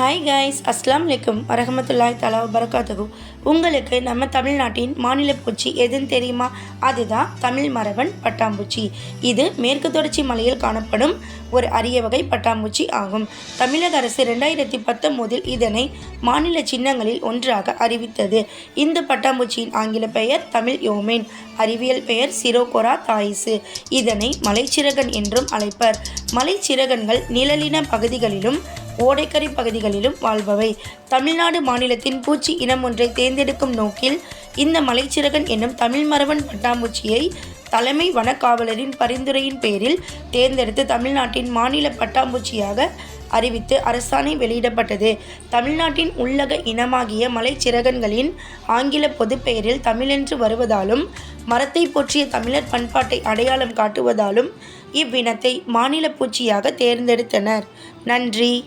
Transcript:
Hi guys அஸ்லாம் வலைக்கம் வரகமத்துல்லாய் தலா வரகாத்தகு உங்களுக்கு நம்ம தமிழ்நாட்டின் மாநில பூச்சி எதுன்னு தெரியுமா? அதுதான் தமிழ் மரபன் பட்டாம்பூச்சி. இது மேற்கு தொடர்ச்சி மலையில் காணப்படும் ஒரு அரிய வகை பட்டாம்பூச்சி ஆகும். தமிழக அரசு ரெண்டாயிரத்தி பத்தொம்போதில் இதனை மாநில சின்னங்களில் ஒன்றாக அறிவித்தது. இந்த பட்டாம்பூச்சியின் ஆங்கில பெயர் தமிழ் யோமேன் அறிவியல் பெயர் சிரோகொரா தாயிசு. இதனை மலைச்சிறகன் என்றும் அழைப்பர். மலைச்சிறகன்கள் நிழலின பகுதிகளிலும் ஓடைக்கரை பகுதிகளிலும் வாழ்பவை. தமிழ்நாடு மாநிலத்தின் பூச்சி இனம் ஒன்றை தேர்ந்தெடுக்கும் நோக்கில் இந்த மலைச்சிறகன் என்னும் தமிழ் மரவன் பட்டாம்பூச்சியை தலைமை வனக்காவலரின் பரிந்துரையின் பேரில் தேர்ந்தெடுத்து தமிழ்நாட்டின் மாநில பட்டாம்பூச்சியாக அறிவித்து அரசாணை வெளியிடப்பட்டது. தமிழ்நாட்டின் உள்ளக இனமாகிய மலைச்சிறகன்களின் ஆங்கில பொதுப்பெயரில் தமிழென்று வருவதாலும் மரத்தை போற்றிய தமிழர் பண்பாட்டை அடையாளம் காட்டுவதாலும் இவ்வினத்தை மாநில பூச்சியாக தேர்ந்தெடுத்தனர். நன்றி.